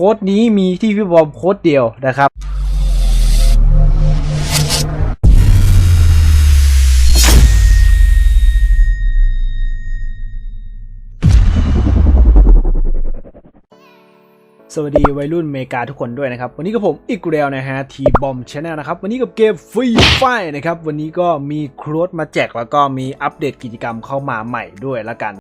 ค้ดนี้มีที่พี่บอมโค้ดเดียวนะครับ สวัสดีวัยรุ่นเมกาทุกคนด้วยนะครับ วันนี้กับผมอีกแล้วนะฮะทีบอมชาแนลนะครับ วันนี้กับเกมฟรีไฟนะครับ วันนี้ก็มีโค้ดมาแจกแล้วก็มีอัปเดตกิจกรรมเข้ามาใหม่ด้วยละกัน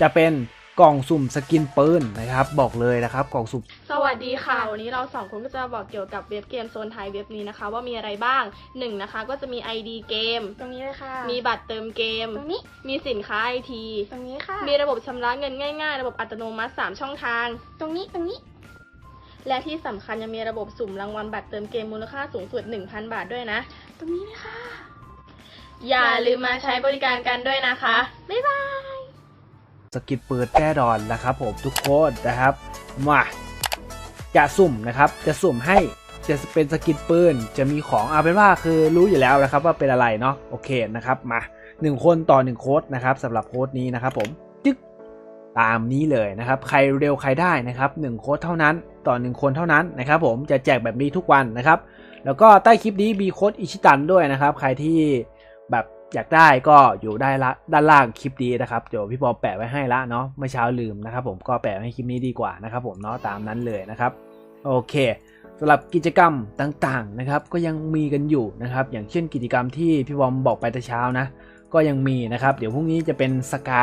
จะเป็นกล่องสุ่มสกินปืนนะครับบอกเลยนะครับกล่องสุ่ม สวัสดีค่ะวันนี้เราสองคนก็จะบอกเกี่ยวกับเว็บเกมโซนไทยเว็บนี้นะคะ ว่ามีอะไรบ้างหนึ่งนะคะ ก็จะมี ID เกม ตรงนี้เลยค่ะ มีบัตรเติมเกม ตรงนี้ มีสินค้าไอทีตรงนี้ค่ะ มีระบบชำระเงินง่ายๆ ระบบอัตโนมัติ 3 ช่องทาง ตรงนี้ตรงนี้ และที่สำคัญยังมีระบบสุ่มรางวัลบัตรเติมเกมมูลค่าสูงสุด 1,000 บาทด้วยนะ ตรงนี้เลยค่ะ อย่าลืมมาใช้บริการกันด้วยนะคะบ๊ายบาย สกินปืนแก้ดอนนะครับผมทุกคนนะครับมาจะสุ่มนะครับ จะสุ่มให้จะเป็นสกินปืน จะมีของเอาเป็นว่าคือรู้อยู่แล้วนะครับว่าเป็นอะไรเนาะโอเคนะครับมาหนึ่งคนต่อหนึ่งโค้ดนะครับสำหรับโค้ดนี้นะครับผมจึ๊กตามนี้เลยนะครับ ใครเร็วใครได้นะครับหนึ่งโค้ดเท่านั้นต่อหนึ่งคนเท่านั้นนะครับ ผมจะแจกแบบนี้ทุกวันนะครับ แล้วก็ใต้คลิปนี้มีโค้ดอิชิตันด้วยนะครับ ใครที่แบบ อยากได้ก็อยู่ได้ละด้านล่างคลิปดีนะครับเดี๋ยวพี่บอแปะไว้ให้ละเนาะเมื่อเช้าลืมนะครับผมก็แปะไว้ให้คลิปนี้ดีกว่านะครับผมเนาะตามนั้นเลยนะครับโอเคสำหรับกิจกรรมต่างๆนะครับก็ยังมีกันอยู่นะครับอย่างเช่นกิจกรรมที่พี่บอมบอกไปแต่เช้านะก็ยังมีนะครับ เดี๋ยวพรุ่งนี้จะเป็นสกา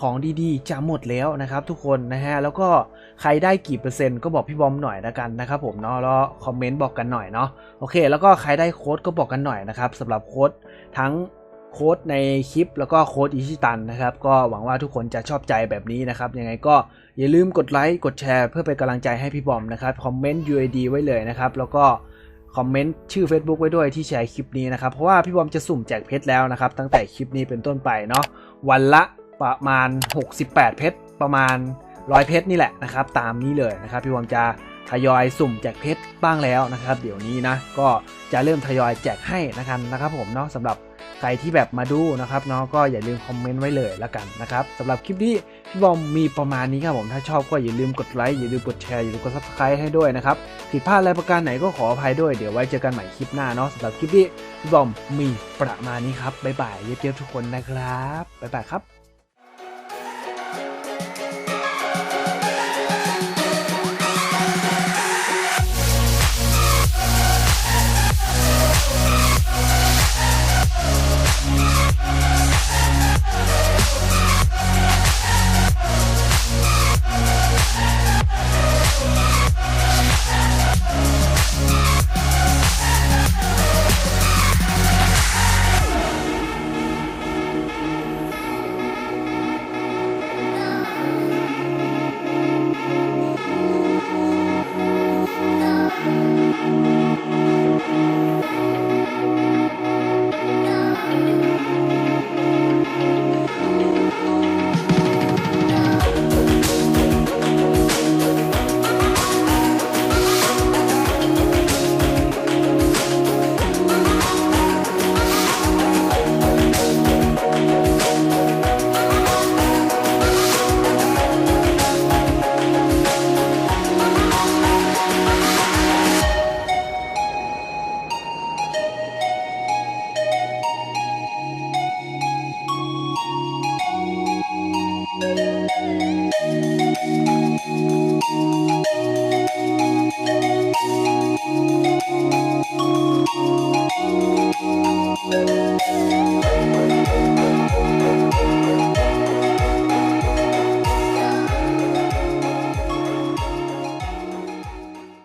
ของดีๆ จะหมดแล้วนะครับทุกคนนะฮะแล้วก็ใครได้กี่เปอร์เซ็นต์ก็บอกพี่บอมหน่อยละกันนะครับผมเนาะแล้วคอมเมนต์บอกกันหน่อยเนาะโอเค แล้วก็ใครได้โค้ดก็บอกกันหน่อยนะครับสำหรับโค้ดทั้งโค้ดในคลิปแล้วก็โค้ดอิชิตันนะครับก็หวังว่าทุกคนจะชอบใจแบบนี้นะครับยังไงก็อย่าลืมกดไลค์กดแชร์เพื่อเป็นกำลังใจให้พี่บอมนะครับคอมเมนต์ UID ไว้เลยนะครับแล้วก็คอมเมนต์ชื่อ Facebook ไว้ด้วยที่แชร์คลิปนี้นะครับเพราะว่าพี่บอมจะสุ่มแจกเพชรแล้วนะครับตั้งแต่คลิปนี้เป็นต้นไปเนาะวันละ ประมาณ 68 เพชร ประมาณ 100 เพชรนี่แหละนะครับ ตามนี้เลยนะครับ พี่บอมจะทยอยสุ่มแจกเพชรบ้างแล้วนะครับ เดี๋ยวนี้นะก็จะเริ่มทยอยแจกให้นะครับนะครับ ผมเนาะสำหรับใครที่แบบมาดูนะครับเนาะก็อย่าลืมคอมเมนต์ไว้เลยละกันนะครับสำหรับคลิปนี้พี่บอมมีประมาณนี้ครับผมถ้าชอบก็อย่าลืมกดไลค์อย่าลืมกดแชร์อย่าลืมกด subscribe ให้ด้วยนะครับผิดพลาดอะไรประการไหนก็ขออภัยด้วยเดี๋ยวไว้เจอกันใหม่คลิปหน้าเนาะสำหรับคลิปนี้พี่บอมมีประมาณนี้ครับบ๊ายบายเย็บๆทุกคนนะครับบ๊ายบายครับ